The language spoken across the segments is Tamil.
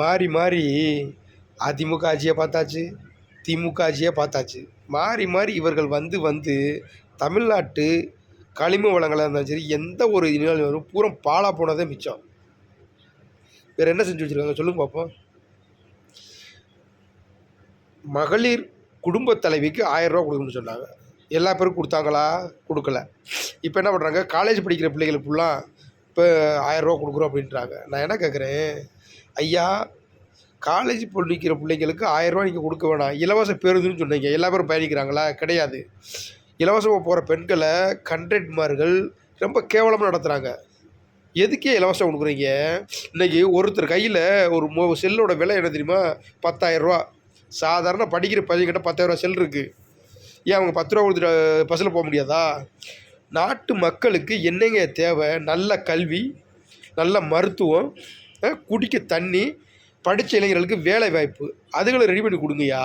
மாறி மாறி அதிமுக ஆட்சியை பார்த்தாச்சு திமுக ஆட்சியை பார்த்தாச்சு. மாறி மாறி இவர்கள் வந்து வந்து தமிழ்நாட்டு கனிம வளங்களாக இருந்தாலும் சரி எந்த ஒரு நிகழ்வு வரும் பூரா பாழாக போனதே மிச்சம். வேறு என்ன செஞ்சு வச்சுருக்காங்க சொல்லுங்க பார்ப்போம் மகளிர் குடும்ப தலைவிக்கு ஆயிரம் கொடுக்கணும்னு சொன்னாங்க. எல்லா பேரும் கொடுத்தாங்களா? கொடுக்கல. இப்போ என்ன பண்ணுறாங்க காலேஜ் படிக்கிற பிள்ளைகளுக்கு ஃபுல்லாக இப்போ ஆயிரம் கொடுக்குறோம் அப்படின்றாங்க. நான் என்ன கேட்குறேன் ஐயா காலேஜ் படிக்கிற பிள்ளைங்களுக்கு ஆயிரம் நீங்கள் கொடுக்க வேணாம். இலவச பேருந்துன்னு சொன்னீங்க. எல்லா பேரும் பயணிக்கிறாங்களா? கிடையாது. இலவசமாக போகிற பெண்களை கண்ட்ரக்ட்மார்கள் ரொம்ப கேவலமாக நடத்துகிறாங்க எதுக்கே இலவசம் கொடுக்குறீங்க? இன்றைக்கி ஒருத்தர் கையில் ஒரு மோ செல்லோட விலை என்ன தெரியுமா? பத்தாயிரரூவா. சாதாரண படிக்கிற பையன்கிட்ட பத்தாயிரரூவா செல் இருக்குது ஏன் அவங்க பத்து ரூபா கொடுத்துட்டு பஸ்ஸில் போக முடியாதா? நாட்டு மக்களுக்கு என்னங்க தேவை? நல்ல கல்வி நல்ல மருத்துவம் குடிக்க தண்ணி படித்த இளைஞர்களுக்கு வேலை வாய்ப்பு. அதுகளை ரெடி பண்ணி கொடுங்கய்யா.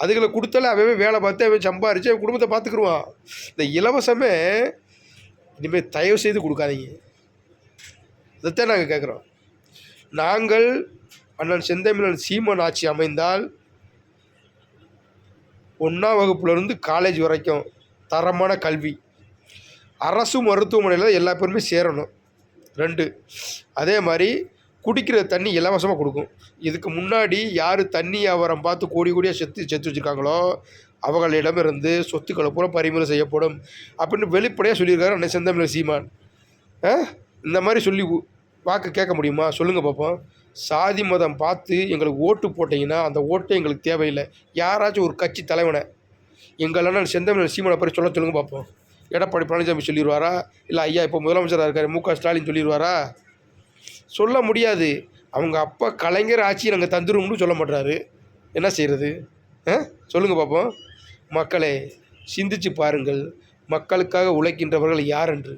அதுகளை கொடுத்தாலே அவன் வேலை பார்த்து அவன் சம்பாரித்து அவன் குடும்பத்தை பார்த்துக்குருவான். இந்த இலவசமே இனிமேல் தயவு செய்து கொடுக்காதீங்க. இதைத்தான் நாங்கள் கேட்குறோம் நாங்கள் அண்ணன் செந்தமிழன் சீமான் ஆட்சி அமைந்தால் ஒன்றாம் வகுப்புலேருந்து காலேஜ் வரைக்கும் தரமான கல்வி. அரசு மருத்துவமனையில் எல்லா பேருமே சேரணும். ரெண்டு அதே மாதிரி குடிக்கிற தண்ணி இலவசமாக கொடுக்கும். இதுக்கு முன்னாடி யார் தண்ணி வியாபாரம் பார்த்து கோடி கோடியாக செத்து செத்து வச்சுருக்காங்களோ அவர்களிடமிருந்து சொத்துக்களை பூரா பறிமுறை செய்யப்படும் அப்படின்னு வெளிப்படையாக சொல்லியிருக்காரு அன்னை செந்தமிழர் சீமான். இந்த மாதிரி சொல்லி வாக்கு கேட்க முடியுமா? சொல்லுங்கள் பார்ப்போம் சாதி மதம் பார்த்து எங்களுக்கு ஓட்டு போட்டிங்கன்னா அந்த ஓட்டே எங்களுக்கு தேவையில்லை. யாராச்சும் ஒரு கட்சி தலைவனை எங்கள் செந்தமிழர் சீமானை பற்றி சொல்ல சொல்லுங்கள் பார்ப்போம் எடப்பாடி பழனிசாமி சொல்லிடுவாரா இல்லை ஐயா இப்போ முதலமைச்சராக இருக்கார் மு க ஸ்டாலின் சொல்லிடுவாரா சொல்ல முடியாது. அவங்க அப்பா கலைஞர் ஆட்சி நாங்கள் தந்துரும்னு சொல்ல மாட்டாரு என்ன செய்கிறது ஆ? சொல்லுங்கள் பார்ப்போம் மக்களே சிந்திச்சு பாருங்கள். மக்களுக்காக உழைக்கின்றவர்கள் யார் என்று?